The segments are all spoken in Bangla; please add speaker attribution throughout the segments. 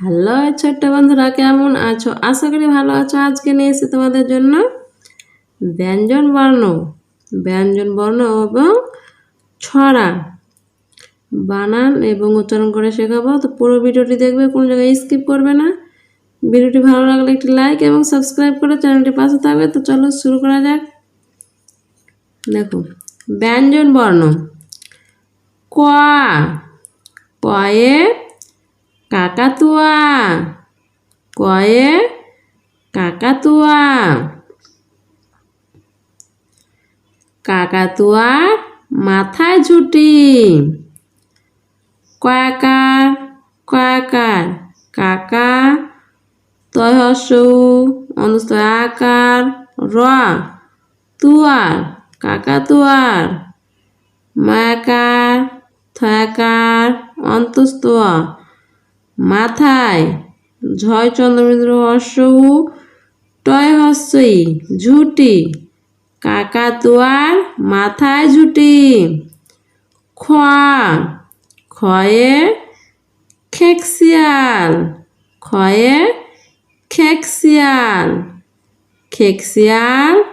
Speaker 1: হ্যালো ছোট্ট বন্ধুরা, কেমন আছো? আশা করি ভালো আছো। আজকে নিয়ে এসে তোমাদের জন্য ব্যঞ্জন বর্ণ। ব্যঞ্জন বর্ণ এবং ছড়া। বানান এবং উচ্চারণ করে শেখাবো। তো পুরো ভিডিওটি দেখবে, কোনো জায়গায় স্কিপ করবে না। ভিডিওটি ভালো লাগলে একটি লাইক এবং সাবস্ক্রাইব করে চ্যানেলটি পাশে থাকবে। তো চলো শুরু করা যাক। দেখো, ব্যঞ্জন বর্ণ। ক কয়ে কাকাতুয়া কয়ে কাকাতুয়া কাকাতুয়ার মাথায় ঝুটি কয়াকার কয়াকার কাকা তয়সু অনুস্থ আকার র তুয়ার কাকাতুয়ার মায়াকার থয়াকার অন্তস্তোয়া মাথায়। ঝয় চন্দ্রমিন্দ্র হর্ষ টয় হস্যই, ঝুটি। কাকাতুয়ার মাথায় ঝুটি। খোয়া খয়ে খেকসিয়াল খয়ে খেকসিয়াল। খেকসিয়াল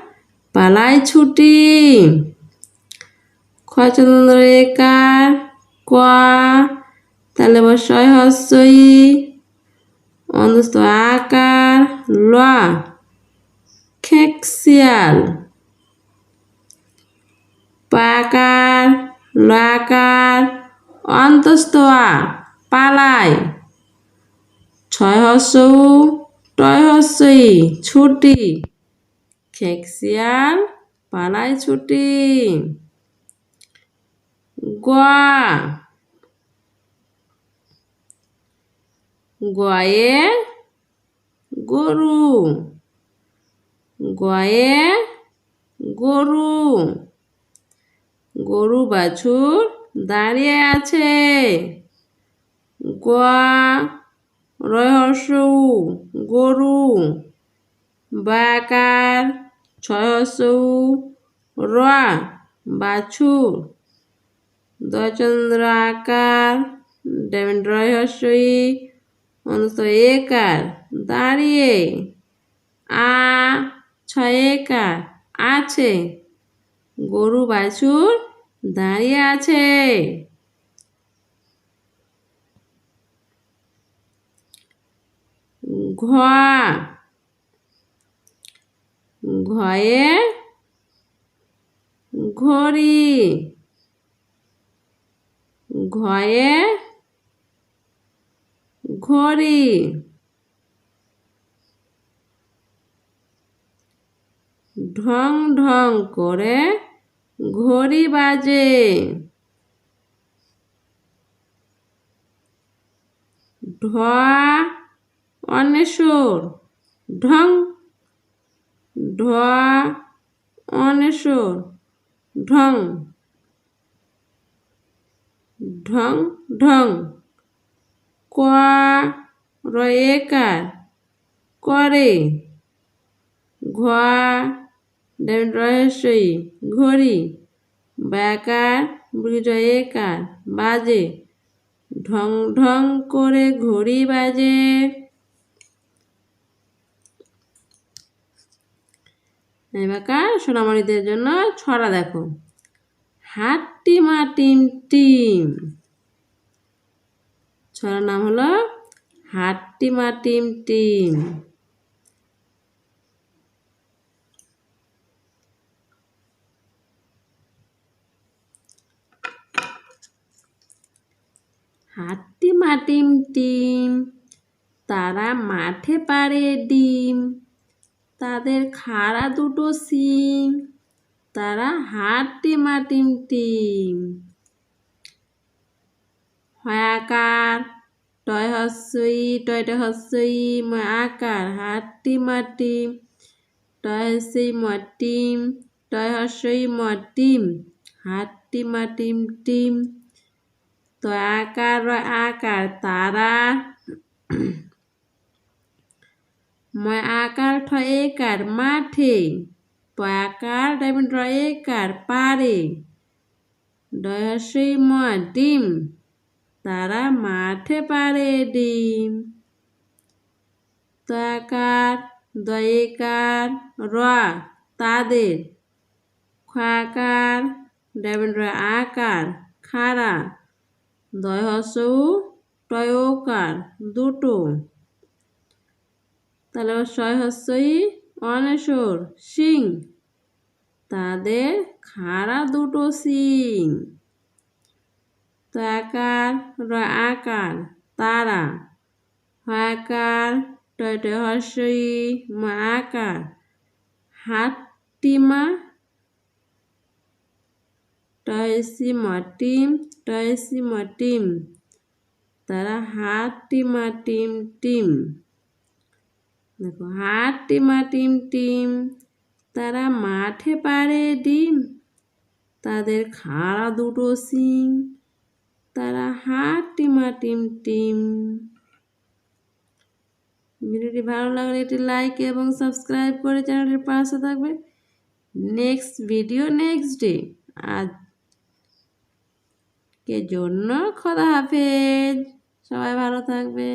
Speaker 1: পালাই ছুটি। খয়চন্দ্র একার কোয়া তাহলে বসয় হস্যই অন্ধস্থ আকার, ল, খেকসিয়াল। পাকার, লাকার অন্তস্তয়া পালায় ছয় হস্য টয় হস্যই ছুটি। খেকসিয়াল পালায় ছুটি। গোয়া গয়ে গরু। গয়ে গরু। গরু বাছুর দাঁড়িয়ে আছে। গোয়া রহস্য গরু। বাকার ছয়স র বাছুর। দচন্দ্র আকার রহস্যই অনুস্থ একার, দাঁড়িয়ে। আ, ছয় একার, আছে। গরু বাছুর দাঁড়িয়ে আছে। ঘোয়া ঘয়ে ঘড়ি ঘয়ে ঘড়ি ঢং ঢং করে ঘড়ি বাজে। ঢোয়া অনেশ্বর ঢং। ঢোয়া অনেশ্বর ঢং। ঢং ঢং। কোয়া রয়েকার করে রহস্যই ঘড়ি ব্যাকার বিজয়েকার বাজে ঢং ঢং করে ঘড়ি বাজে এবার সোনামণিদের জন্য ছড়া দেখো। হাট্টি মাটিম টিম ছড়ার নাম হলো হাট্টি মাটিম টিম। হাট্টি মাটিম টিম, তারা মাঠে পারে ডিম, তাদের খাড়া দুটো সিম তারা হাট্টি মাটিম টিম। হয়াকার টয় হস্যই টয়টা হস্যই আকার হাট্টি মাটিম টয় হস্যই মটিম টয় হস্যই মটিম হাট্টি মাটিম টিম তো আকার আকার তারা ময় আকার ঠ একার মাঠে পয়াকার ডাইমন্ড র একার পারে ডয়সই ম ডিম তারা মাঠে পারে ডিম তাকার দয়েকার, র, তাদের। খাকার ডাবেন রয় আকার, খাড়া। দয় টয়কার, দুটো। তাহলে ছয় হস্যই অনেশ্বর সিং তাদের, খাড়া দুটো সিং তো আকার র আকার তারা হাকার টয় টয় হর্ষই মা আকার হাট্টিমা টয়সি মাটিম টয়সি মাটিম তারা হাট্টিমা টিম টিম দেখো হাট্টিমা টিম টিম তারা মাঠে পারে ডিম তাদের খাড়া দুটো সিং তারা হাট টিমা। টিম টিম ভিডিওটি ভালো লাগলে এটি লাইক এবং সাবস্ক্রাইব করে চ্যানেলটির পাশে থাকবে। নেক্সট ভিডিও নেক্সট ডে আজকের জন্য খোদা হাফেজ। সবাই ভালো থাকবে